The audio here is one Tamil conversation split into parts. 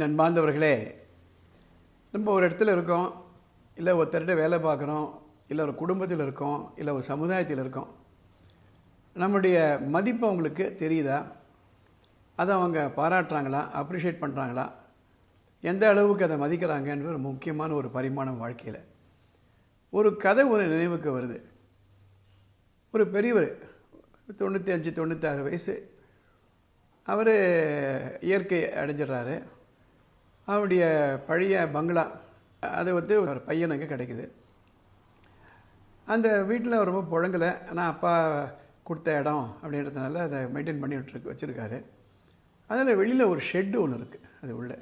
என் அன்பார்ந்தவர்களே நம்ம ஒரு இடத்துல இருக்கோம் இல்லை ஒருத்தர்கிட்ட வேலை பார்க்குறோம் இல்லை ஒரு குடும்பத்தில் இருக்கோம் இல்லை ஒரு சமுதாயத்தில் இருக்கோம். நம்முடைய மதிப்பு அவங்களுக்கு தெரியுதா? அதை அவங்க பாராட்டுறாங்களா? அப்ரிஷியேட் பண்ணுறாங்களா எந்த அளவுக்கு அதை மதிக்கிறாங்கன்ற ஒரு முக்கியமான ஒரு பரிமாணம் வாழ்க்கையில். ஒரு கதை ஒரு நினைவுக்கு வருது. ஒரு பெரியவர் தொண்ணூற்றி அஞ்சு தொண்ணூற்றாறு வயசு அவர் இயற்கை அடைஞ்சிடுறாரு. அவருடைய பழைய பங்களா அது வந்து ஒரு பையனுக்கு கிடைக்குது. அந்த வீட்டில் ரொம்ப புழங்கலை. ஆனால் அப்பா கொடுத்த இடம் அப்படின்றதுனால அதை மெயின்டைன் பண்ணி விட்டுருக்கு வச்சுருக்காரு. அதில் வெளியில் ஒரு ஷெட்டு ஒன்று இருக்குது அது உள்ள.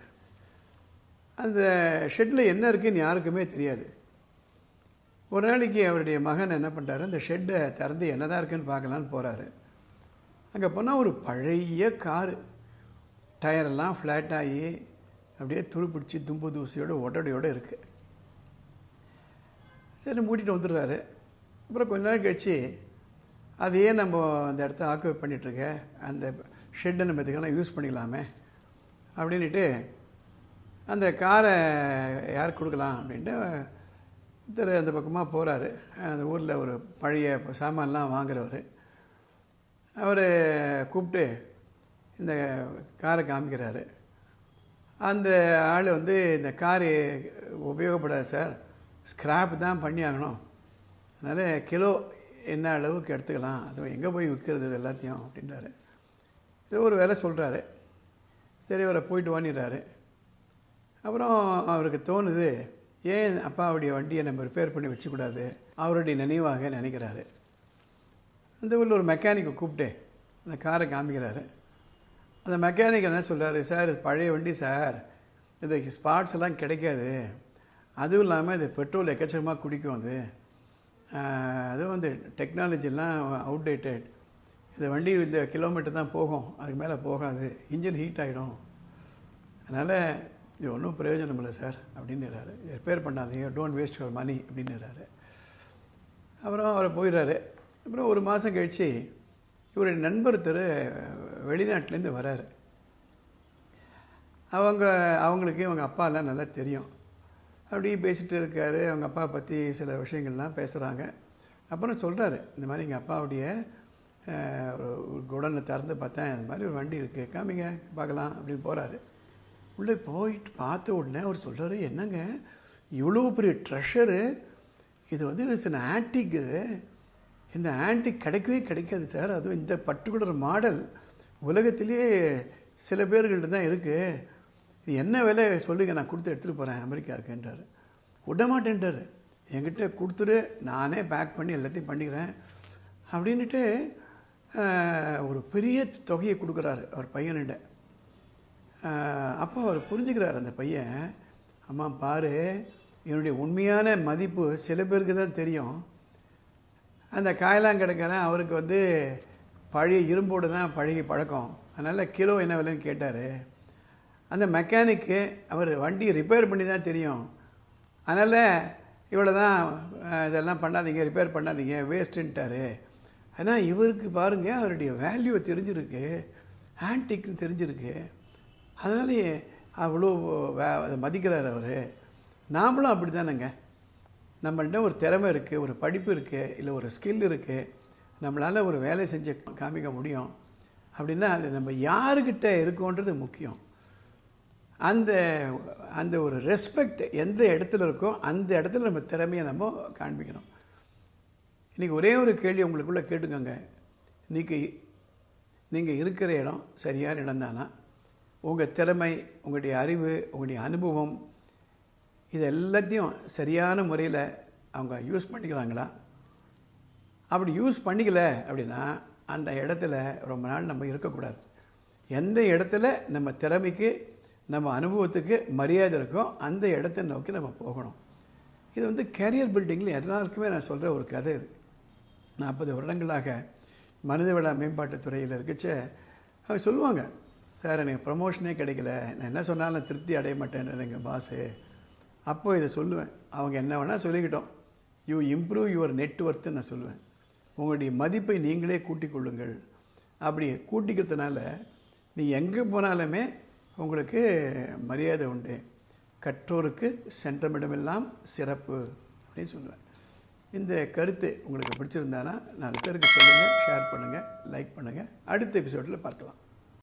அந்த ஷெட்டில் என்ன இருக்குன்னு யாருக்குமே தெரியாது. ஒரு நாளைக்கு அவருடைய மகன் என்ன பண்ணுறாரு அந்த ஷெட்டை திறந்து என்னதான் இருக்குன்னு பார்க்கலான்னு போகிறாரு அங்கே போனால் ஒரு பழைய காரு. டயரெல்லாம் ஃப்ளாட் அப்படியே அப்படியே துருப்பிடிச்சு தும்பு தூசியோட ஒட்டடையோடு இருக்குது சரி மூட்டிகிட்டு வந்துடுறாரு. அப்புறம் கொஞ்ச நாள் கழிச்சு அதையே நம்ம அந்த இடத்த ஆக்குவை பண்ணிகிட்ருக்க அந்த ஷெட்டை நம்ம இதுக்கெல்லாம் யூஸ் பண்ணிக்கலாமே அப்படின்ட்டு அந்த காரை யார் கொடுக்கலாம் அப்படின்ட்டு திரு அந்த பக்கமாக போகிறாரு அந்த ஊரில் ஒரு பழைய சாமான்லாம் வாங்குறவர். அவர் கூப்பிட்டு இந்த காரை காமிக்கிறாரு. அந்த ஆள் வந்து இந்த காரு உபயோகப்படாது சார். ஸ்க்ராப் தான் பண்ணி ஆகணும் அதனால் கிலோ என்ன அளவுக்கு எடுத்துக்கலாம் அது எங்கே போய் விற்கிறது இது எல்லாத்தையும் அப்படின்றாரு. இது ஒரு வேலை சொல்கிறாரு சரி அவரை போயிட்டு வாங்கிடுறாரு. அப்புறம் அவருக்கு தோணுது ஏன் அப்பாவுடைய வண்டியை நம்ம ரிப்பேர் பண்ணி வச்சுக்கூடாது? அவருடைய நினைவாக நினைக்கிறாரு. அந்த ஊரில் ஒரு மெக்கானிக்கை கூப்பிட்டு அந்த காரை காமிக்கிறாரு. அந்த மெக்கானிக் என்ன சொல்கிறாரு சார் இது பழைய வண்டி சார். இது ஸ்பாட்ஸ் எல்லாம் கிடைக்காது. அதுவும் இல்லாமல் இது பெட்ரோல் எக்கச்சக்கமாக குடிக்கும் அது. அதுவும் வந்து டெக்னாலஜிலாம் அவுடேட்டட் இந்த வண்டி இந்த கிலோமீட்டர் தான் போகும். அதுக்கு மேலே போகாது. இன்ஜின் ஹீட் ஆகிடும் அதனால் இது ஒன்றும் பிரயோஜனம் இல்லை சார் அப்படின்னுறாரு. ரிப்பேர் பண்ணாதீங்க. டோன்ட் வேஸ்ட் யுவர் மணி அப்படின்னுறாரு. அப்புறம் அவர் போயிடுறாரு. அப்புறம் ஒரு மாதம் கழித்து இவருடைய நண்பர் திரு வெளிநாட்டிலேருந்து வராரு. அவங்க அவங்களுக்கு இவங்க அப்பாலாம் நல்லா தெரியும். அப்படியே பேசிகிட்டு இருக்காரு. அவங்க அப்பா பற்றி சில விஷயங்கள்லாம் பேசுகிறாங்க அப்புறம் சொல்கிறாரு இந்த மாதிரி எங்கள் அப்பாவுடைய ஒரு குடனை திறந்து பார்த்தேன். இந்த மாதிரி ஒரு வண்டி இருக்குது காமிங்க பார்க்கலாம் அப்படின்னு போகிறாரு உள்ளே போயிட்டு பார்த்த உடனே அவர் சொல்கிறாரு என்னங்க இவ்வளோ பெரிய ட்ரெஷரு இது வந்து இட்ஸ் ஆன்டிக் இது இந்த ஆன்டிக் கிடைக்கவே கிடைக்காது சார். அதுவும் இந்த பர்டிகுலர் மாடல் உலகத்திலேயே சில பேர்கள்ட்ட தான் இருக்குது இது என்ன விலை சொல்லுங்க நான் கொடுத்து எடுத்துகிட்டு போகிறேன் அமெரிக்காவுக்குன்றார் விடமாட்டேன்ட்டார் என்கிட்ட கொடுத்துரு நானே பேக் பண்ணி எல்லாத்தையும் பண்ணிக்கிறேன் அப்படின்ட்டு ஒரு பெரிய தொகையை கொடுக்குறாரு அவர் பையன்கிட்ட. அப்போ அவர் புரிஞ்சுக்கிறார் அந்த பையன் அம்மா பாரு என்னுடைய உண்மையான மதிப்பு சில பேருக்கு தான் தெரியும். அந்த காயெல்லாம் கிடக்கிறேன் அவருக்கு வந்து பழைய இரும்போடு தான் பழகி பழக்கம். அதனால் கிலோ என்ன விலைன்னு கேட்டார். அந்த மெக்கானிக்கு அவர் வண்டி ரிப்பேர் பண்ணி தான் தெரியும். அதனால் இவ்வளோ தான் இதெல்லாம் பண்ணாதீங்க ரிப்பேர் பண்ணாதீங்க வேஸ்ட்டுன்ட்டார் ஆனால் இவருக்கு பாருங்கள் அவருடைய வேல்யூவை தெரிஞ்சிருக்கு. ஹேண்டிக்னு தெரிஞ்சிருக்கு. அதனாலே அவ்வளோ மதிக்கிறார் அவர். நாமளும் அப்படி தானேங்க நம்மள்ட்ட ஒரு திறமை இருக்குது ஒரு படிப்பு இருக்குது இல்லை ஒரு ஸ்கில் இருக்குது நம்மளால் ஒரு வேலை செஞ்சு காமிக்க முடியும். அப்படின்னா அது நம்ம யாருக்கிட்ட இருக்கோன்றது முக்கியம். அந்த அந்த ஒரு ரெஸ்பெக்ட் எந்த இடத்துல இருக்கோ அந்த இடத்துல நம்ம திறமையை நம்ம காண்பிக்கணும். இன்றைக்கி ஒரே ஒரு கேள்வி உங்களுக்குள்ளே கேட்டுக்கோங்க. இன்றைக்கி நீங்கள் இருக்கிற இடம் சரியான இடம் தானா உங்கள் திறமை உங்களுடைய அறிவு உங்களுடைய அனுபவம் இது எல்லாத்தையும் சரியான முறையில் அவங்க யூஸ் பண்ணிக்கிறாங்களா? அப்படி யூஸ் பண்ணிக்கல அப்படின்னா அந்த இடத்துல ரொம்ப நாள் நம்ம இருக்கக்கூடாது. எந்த இடத்துல நம்ம திறமைக்கு நம்ம அனுபவத்துக்கு மரியாதை இருக்கோ அந்த இடத்த நோக்கி நம்ம போகணும். இது வந்து கேரியர் பில்டிங்கில் எல்லாருக்குமே நான் சொல்கிற ஒரு கதை இது. நாற்பது வருடங்களாக மனிதவள மேம்பாட்டுத் துறையில் இருக்கச்ச அவங்க சொல்லுவாங்க சார் எனக்கு ப்ரமோஷனே கிடைக்கல. நான் என்ன சொன்னாலும் திருப்தி அடைய மாட்டேன் எங்கள் பாஸு அப்போது இதை சொல்லுவேன். அவங்க என்ன வேணால் சொல்லிக்கிட்டோம். யூ இம்ப்ரூவ் யுவர் நெட்ஒர்த்துன்னு நான் சொல்லுவேன். உங்களுடைய மதிப்பை நீங்களே கூட்டிக் கொள்ளுங்கள். அப்படி கூட்டிக்கிறதுனால நீ எங்கே போனாலுமே உங்களுக்கு மரியாதை உண்டு. கற்றோருக்கு சென்றமிடமெல்லாம் சிறப்பு அப்படின்னு சொல்லுவேன் இந்த கருத்து உங்களுக்கு பிடிச்சிருந்தானா நான் பேருக்கு சொல்லுங்கள் ஷேர் பண்ணுங்கள் லைக் பண்ணுங்கள் அடுத்த எபிசோடில் பார்க்கலாம்.